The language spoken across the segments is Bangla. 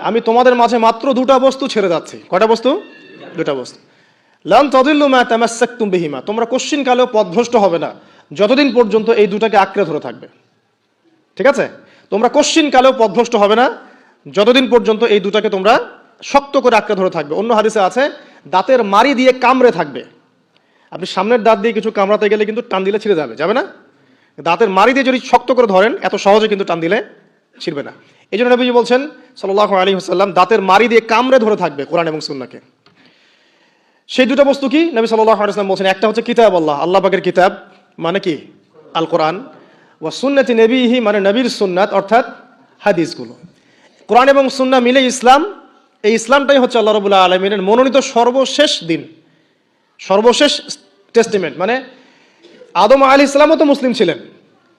আমি তোমাদের মাঝে মাত্র দুটা বস্তু ছেড়ে যাচ্ছি। কটা বস্তু? দুটা বস্তু। লান তদিল্লু মা তামাসাক্তুম বিহিমা। তোমরা কোশ্চিন কালেও পথভ্রষ্ট হবে না। যতদিন পর্যন্ত এই দুটাকে আঁকড়ে ধরে থাকবে। ঠিক আছে? তোমরা কোশ্চিন কালেও পথভ্রষ্ট হবে না। যতদিন পর্যন্ত এই দুটাকে তোমরা শক্ত করে আঁকড়ে ধরে থাকবে। অন্য হাদিসে আছে, দাঁতের মারি দিয়ে কামড়ে থাকবে। আপনি সামনের দাঁত দিয়ে কিছু কামড়াতে গেলে কিন্তু টান দিলে ছিঁড়ে যাবে। যাবে না? দাঁতের মারি দিয়ে যদি শক্ত করে ধরেন, এত সহজে কিন্তু টান দিলে ছিঁড়বে না। এই জন্য নবীজি বলছেন সাল্লাহ আলী হাসাল্লাম দাঁতের মারি দিয়ে কামড়ে ধরে থাকবে কোরআন এবং সুন্নাকে। সেই দুটো বস্তু কি? নবী সাল্লাহ আলাইসলাম বলছেন, একটা হচ্ছে কিতাব আল্লাহ আল্লাহ পাকের কিতাব মানে কি? আল কোরআন ওয়া সুন্নতি নবীহি মানে নবীর সুন্নাত, অর্থাৎ হাদিসগুলো। কোরআন এবং সুন্না মিলে ইসলাম, এই ইসলামটাই হচ্ছে আল্লাহ রবুল্লাহ আলমিনের মনোনীত সর্বশেষ দিন। সর্বশেষ টেস্টিমেন্ট মানে আদম আলি ইসলামও তো মুসলিম ছিলেন,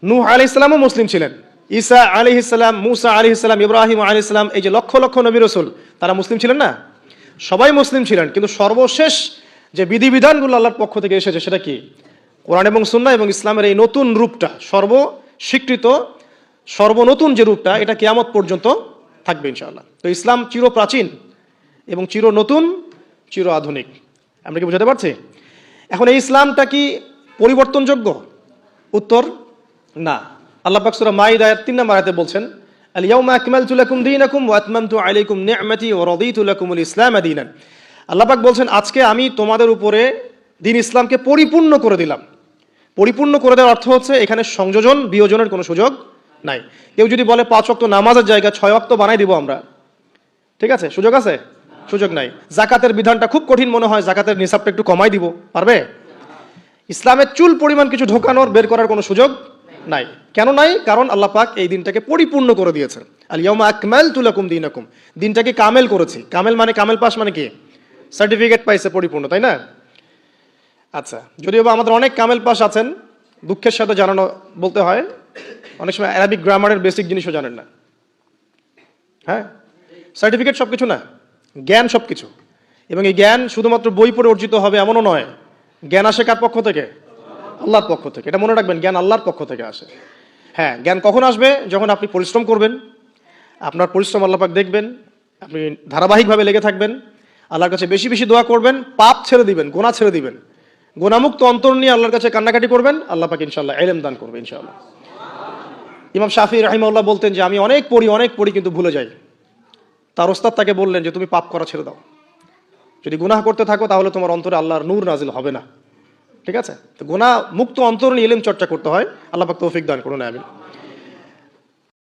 নূহ আলি ইসলামও মুসলিম ছিলেন। ঈসা আলি ইসলাম মুসা আলি ইসলাম ইব্রাহিম আলি ইসলাম এই যে লক্ষ লক্ষ নবী রসুল, তারা মুসলিম ছিলেন না? সবাই মুসলিম ছিলেন, কিন্তু সর্বশেষ যে বিধিবিধানগুলো আল্লাহর পক্ষ থেকে এসেছে সেটা কি? কোরআন এবং সুন্না এবং ইসলামের এই নতুন রূপটা সর্ব স্বীকৃত সর্বনতুন যে রূপটা, এটা কেয়ামত পর্যন্ত থাকবে ইনশাআল্লাহ। তো ইসলাম চির প্রাচীন এবং চির নতুন চির আধুনিক আমরা কি বুঝাতে পারছি? এখন এই ইসলামটা কি পরিবর্তনযোগ্য? উত্তর, না। আল্লাহ পাক সূরা মাইদার তিন নম্বর আয়াতে বলছেন আল ইয়াউমা আকমালতু লাকুম দীনাকুম ওয়া আতমামতু আলাইকুম নি'মাতি ওয়া রাদিতু লাকুমুল ইসলাম দীনান। আল্লাহ পাক বলছেন, আজকে আমি তোমাদের উপরে দিন ইসলামকে পরিপূর্ণ করে দিলাম। পরিপূর্ণ করে দেওয়ার অর্থ হচ্ছে, এখানে সংযোজন, বিয়োজনের কোনো সুযোগ নাই। কেউ যদি বলে, পাঁচ ওয়াক্ত নামাজের জায়গা, ছয় ওয়াক্ত বানাই দিব আমরা। ঠিক আছে? সুযোগ আছে? সুযোগ নাই। জাকাতের বিধানটা খুব কঠিন মনে হয়, জাকাতের নিসাবটা একটু কমাই দিব, পারবে? ইসলামের চুল পরিমাণ কিছু ঢোকানোর, বের করার কোনো সুযোগ নাই। কেন নাই? কারণ আল্লাহ পাক এই দিনটাকে পরিপূর্ণ করে দিয়েছেন। আল ইয়াউমা আকমাল তুলাকুম দিনাকুম। দিনটাকে কামেল করেছি। কামেল মানে কামেল পাস মানে কি? সার্টিফিকেট পাইছে পরিপূর্ণ, তাই না? আচ্ছা যদিও বা আমাদের অনেক কামেল পাস আছেন, দুঃখের সাথে জানানো বলতে হয়। অনেক সময় অ্যারাবিক গ্রামারের বেসিক জিনিসও জানেন না। হ্যাঁ? সার্টিফিকেট সব কিছু না। জ্ঞান সব কিছু এবং এই জ্ঞান শুধুমাত্র বই পড়ে অর্জিত হবে এমনও নয়। জ্ঞান আসে কার পক্ষ থেকে? আল্লাহর পক্ষ থেকে, এটা মনে রাখবেন, জ্ঞান আল্লাহর পক্ষ থেকে আসে। হ্যাঁ জ্ঞান কখন আসবে? যখন আপনি পরিশ্রম করবেন, আপনার পরিশ্রম আল্লাহ পাক দেখবেন, আপনি ধারাবাহিকভাবে লেগে থাকবেন, আল্লাহর কাছে বেশি বেশি দোয়া করবেন, পাপ ছেড়ে দিবেন, গোনা ছেড়ে দিবেন। গোনামুক্ত অন্তর নিয়ে আল্লাহর কাছে কান্নাকাটি করবেন, আল্লাহ পাক ইনশাল্লাহ এলেম দান করবে ইনশাআল্লাহ। ইমাম শাফি রাহিমাল্লাহ বলতেন যে, আমি অনেক পড়ি অনেক পড়ি কিন্তু ভুলে যাই। তার ওস্তাদ তাকে বললেন যে, তুমি পাপ করা ছেড়ে দাও। যদি গুনাহ করতে থাকো তাহলে তোমার অন্তরে আল্লাহর নূর নাজিল হবে না। ঠিক আছে? তো গোনা মুক্ত অন্তর নিয়ে এলেম চর্চা করতে হয়। আল্লাহ পাক তৌফিক দান করুন, আমিন।